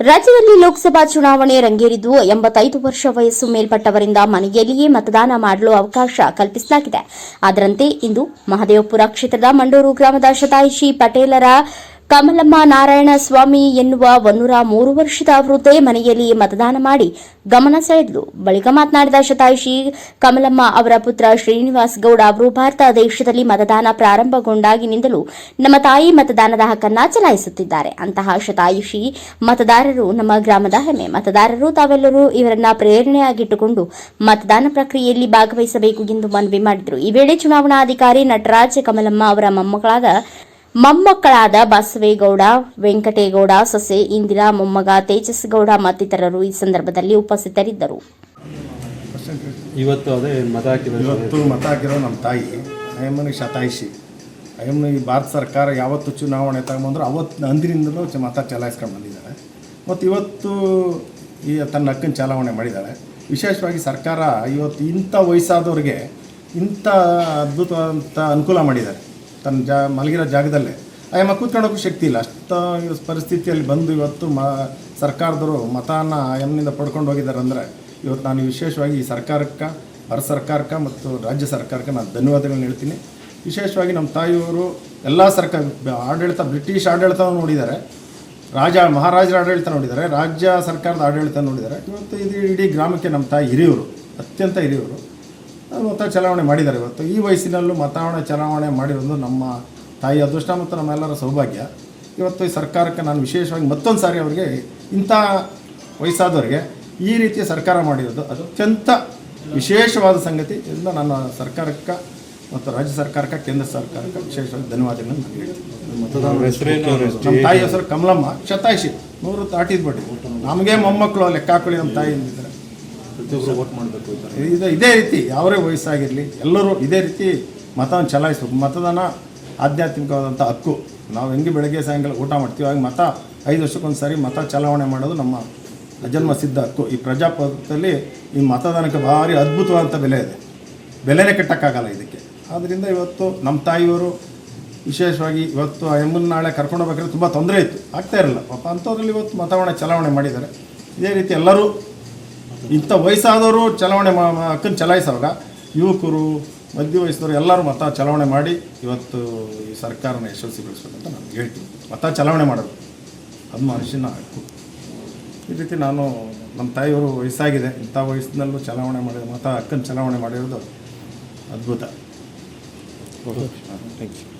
ರಾಜ್ಯದಲ್ಲಿ ಲೋಕಸಭಾ ಚುನಾವಣೆ ರಂಗೇರಿದ್ದು ಎಂಬತ್ತೈದು ವರ್ಷ ವಯಸ್ಸು ಮೇಲ್ಪಟ್ಟವರಿಂದ ಮನೆಯಲ್ಲಿಯೇ ಮತದಾನ ಮಾಡಲು ಅವಕಾಶ ಕಲ್ಪಿಸಲಾಗಿದೆ. ಅದರಂತೆ ಇಂದು ಮಹದೇವಪುರ ಕ್ಷೇತ್ರದ ಮಂಡೂರು ಗ್ರಾಮದ ಶತಾಯಿಷಿ ಪಟೇಲರ ಕಮಲಮ್ಮ ನಾರಾಯಣ ಸ್ವಾಮಿ ಎನ್ನುವ ಒನ್ನೂರ ಮೂರು ವರ್ಷದ ವೃದ್ಧೆ ಮನೆಯಲ್ಲಿ ಮತದಾನ ಮಾಡಿ ಗಮನ ಸೆಳೆದಳು ಬಳಿಕ ಮಾತನಾಡಿದ ಶತಾಯುಷಿ ಕಮಲಮ್ಮ ಅವರ ಪುತ್ರ ಶ್ರೀನಿವಾಸ್ ಗೌಡ ಅವರು ಭಾರತ ದೇಶದಲ್ಲಿ ಮತದಾನ ಪ್ರಾರಂಭಗೊಂಡಾಗಿನಿಂದಲೂ ನಮ್ಮ ತಾಯಿ ಮತದಾನದ ಹಕ್ಕನ್ನ ಚಲಾಯಿಸುತ್ತಿದ್ದಾರೆ. ಅಂತಹ ಶತಾಯುಷಿ ಮತದಾರರು ನಮ್ಮ ಗ್ರಾಮದ ಹೆಮ್ಮೆ. ಮತದಾರರು ತಾವೆಲ್ಲರೂ ಇವರನ್ನ ಪ್ರೇರಣೆಯಾಗಿಟ್ಟುಕೊಂಡು ಮತದಾನ ಪ್ರಕ್ರಿಯೆಯಲ್ಲಿ ಭಾಗವಹಿಸಬೇಕು ಎಂದು ಮನವಿ ಮಾಡಿದರು. ಈ ವೇಳೆ ಚುನಾವಣಾಧಿಕಾರಿ ನಟರಾಜ್ ಕಮಲಮ್ಮ ಅವರ ಮೊಮ್ಮಕ್ಕಳಾದ ಮೊಮ್ಮಕ್ಕಳಾದ ಬಸವೇಗೌಡ ವೆಂಕಟೇಗೌಡ ಸೊಸೆ ಇಂದಿರಾ ಮೊಮ್ಮಗ ತೇಜಸ್ಗೌಡ ಮತ್ತಿತರರು ಈ ಸಂದರ್ಭದಲ್ಲಿ ಉಪಸ್ಥಿತರಿದ್ದರು. ಇವತ್ತು ಅದೇ ಮತ ಇವತ್ತು ಮತ ಹಾಕಿರೋ ನಮ್ಮ ತಾಯಿ ಅಯ್ಯಮ್ಮನಿಗೆ ಶತಾಯಿಸಿ. ಅಯ್ಯಮ್ಮನ ಈ ಭಾರತ ಸರ್ಕಾರ ಯಾವತ್ತು ಚುನಾವಣೆ ತಗೊಂಬಂದ್ರು ಅವತ್ತು ಅಂದಿನಿಂದಲೂ ಚ- ಮತ ಚಲಾಯಿಸ್ಕೊಂಡು ಬಂದಿದ್ದಾಳೆ ಮತ್ತು ಇವತ್ತು ಈ ತನ್ನ ಅಕ್ಕನ ಚಲಾವಣೆ ಮಾಡಿದ್ದಾಳೆ ವಿಶೇಷವಾಗಿ ಸರ್ಕಾರ ಇವತ್ತು ಇಂಥ ವಯಸ್ಸಾದವ್ರಿಗೆ ಇಂಥ ಅದ್ಭುತವಾದಂಥ ಅನುಕೂಲ ಮಾಡಿದ್ದಾರೆ. ತನ್ನ ಜಾ, ಮಲಗಿರೋ ಜಾಗದಲ್ಲೇ. ಅಯ್ಯಮ್ಮ ಕೂತ್ಕೊಳ್ಳೋಕ್ಕೂ ಶಕ್ತಿ ಇಲ್ಲ. ಅಷ್ಟ ಪರಿಸ್ಥಿತಿಯಲ್ಲಿ ಬಂದು ಇವತ್ತು ಮ, ಸರ್ಕಾರದವರು ಮತನ ಅಯ್ಯಮ್ಮನಿಂದ ಪಡ್ಕೊಂಡು ಹೋಗಿದ್ದಾರೆ ಅಂದರೆ, ಇವತ್ತು ನಾನು ವಿಶೇಷವಾಗಿ ಈ ಸರ್ಕಾರಕ್ಕೆ, ಭಾರತ ಸರ್ಕಾರಕ್ಕೆ ಮತ್ತು ರಾಜ್ಯ ಸರ್ಕಾರಕ್ಕೆ ನಾನು ಧನ್ಯವಾದಗಳನ್ನ ಹೇಳ್ತೀನಿ. ವಿಶೇಷವಾಗಿ ನಮ್ಮ ತಾಯಿಯವರು ಎಲ್ಲ ಸರ್ಕಾರ ಆಡಳಿತ, ಬ್ರಿಟಿಷ್ ಆಡಳಿತವನ್ನು ನೋಡಿದ್ದಾರೆ. ರಾಜ, ಮಹಾರಾಜರ ಆಡಳಿತ ನೋಡಿದ್ದಾರೆ. ರಾಜ್ಯ ಸರ್ಕಾರದ ಆಡಳಿತ ನೋಡಿದ್ದಾರೆ. ಇವತ್ತು ಇದು ಇಡೀ ಗ್ರಾಮಕ್ಕೆ ನಮ್ಮ ತಾಯಿ ಹಿರಿಯವರು ಅತ್ಯಂತ ಹಿರಿಯವರು ಮತ ಚಲಾವಣೆ ಮಾಡಿದ್ದಾರೆ ಇವತ್ತು. ಈ ವಯಸ್ಸಿನಲ್ಲೂ ಮತಾವಣೆ ಚಲಾವಣೆ ಮಾಡಿರೋದು ನಮ್ಮ ತಾಯಿ ಅದೃಷ್ಟ ಮತ್ತು ನಮ್ಮೆಲ್ಲರ ಸೌಭಾಗ್ಯ. ಇವತ್ತು ಈ ಸರ್ಕಾರಕ್ಕೆ ನಾನು ವಿಶೇಷವಾಗಿ ಮತ್ತೊಂದು ಸಾರಿ ಅವರಿಗೆ ಇಂಥ ವಯಸ್ಸಾದವರಿಗೆ ಈ ರೀತಿಯ ಸರ್ಕಾರ ಮಾಡಿರೋದು ಅದು ಅತ್ಯಂತ ವಿಶೇಷವಾದ ಸಂಗತಿ ಇದರಿಂದ ನನ್ನ ಸರ್ಕಾರಕ್ಕೆ ಮತ್ತು ರಾಜ್ಯ ಸರ್ಕಾರಕ್ಕೆ ಕೇಂದ್ರ ಸರ್ಕಾರಕ್ಕೆ ವಿಶೇಷವಾಗಿ ಧನ್ಯವಾದಗಳನ್ನು ನಾನು ಹೇಳ್ತೀನಿ. ಮತದಾನ ನಮ್ಮ ತಾಯಿ ಹೆಸರು ಕಮಲಮ್ಮ ಶತಾಯಿಷಿ. ನೂರು ತಾಟಿದ್ಬಿಟ್ಟು ನಮಗೆ ಮೊಮ್ಮಕ್ಕಳು ಲೆಕ್ಕ ಹಾಕೊಳ್ಳಿ ನಮ್ಮ ತಾಯಿ. ಪ್ರತಿಯೊಬ್ಬರು ವೋಟ್ ಮಾಡಬೇಕು ಇದು, ಇದೇ ರೀತಿ, ಯಾವರೇ ವಯಸ್ಸಾಗಿರಲಿ, ಎಲ್ಲರೂ ಇದೇ ರೀತಿ ಮತವನ್ನು ಚಲಾಯಿಸ್ಬೇಕು. ಮತದಾನ ಆಧ್ಯಾತ್ಮಿಕವಾದಂಥ ಹಕ್ಕು. ನಾವು ಹೆಂಗೆ ಬೆಳಗ್ಗೆ ಸಾಯಂಕಾಲ ಊಟ ಮಾಡ್ತೀವಿ ಹಾಗೆ ಮತ, ಐದು ವರ್ಷಕ್ಕೊಂದು ಸಾರಿ ಮತ ಚಲಾವಣೆ ಮಾಡೋದು ನಮ್ಮ ಜನ್ಮ ಸಿದ್ಧ ಹಕ್ಕು. ಈ ಪ್ರಜಾಪ್ರಭುತ್ವದಲ್ಲಿ ಈ ಮತದಾನಕ್ಕೆ ಭಾರಿ ಅದ್ಭುತವಾದಂಥ ಬೆಲೆ ಇದೆ. ಬೆಲೆನೇ ಕಟ್ಟಕ್ಕಾಗಲ್ಲ ಇದಕ್ಕೆ. ಆದ್ದರಿಂದ ಇವತ್ತು ನಮ್ಮ ತಾಯಿಯವರು ವಿಶೇಷವಾಗಿ ಇವತ್ತು ಆ ನಾಳೆ ಕರ್ಕೊಂಡು ಹೋಗ್ಬೇಕಾದ್ರೆ ತುಂಬ ತೊಂದರೆ ಇತ್ತು. ಆಗ್ತಾ ಇರಲ್ಲ. ಪಾಪ ಅಂಥವ್ರಲ್ಲಿ ಇವತ್ತು ಮತದಾನ ಚಲಾವಣೆ ಮಾಡಿದ್ದಾರೆ. ಇದೇ ರೀತಿ ಎಲ್ಲರೂ ಇಂಥ ವಯಸ್ಸಾದವರು ಚಲಾವಣೆ ಮಾ ಹಕ್ಕನ್ನು ಚಲಾಯಿಸುವಾಗ ಯುವಕರು ಮಧ್ಯ ವಯಸ್ಸಿನವರು ಎಲ್ಲರೂ ಮತ ಚಲಾವಣೆ ಮಾಡಿ ಇವತ್ತು ಈ ಸರ್ಕಾರನ ಯಶಸ್ವಿಗೊಳಿಸ್ಬೇಕಂತ ನಾನು ಹೇಳ್ತೀನಿ. ಮತ ಚಲಾವಣೆ ಮಾಡೋದು ಅದು ಮನುಷ್ಯನ ಹಕ್ಕು. ಈ ರೀತಿ ನಾನು ನಮ್ಮ ತಾಯಿಯವರು ವಯಸ್ಸಾಗಿದೆ ಇಂಥ ವಯಸ್ಸಿನಲ್ಲೂ ಚಲಾವಣೆ ಮಾಡಿದ ಮತ ಅಕ್ಕನ ಚಲಾವಣೆ ಮಾಡಿರೋದು ಅದ್ಭುತ. Okay thank you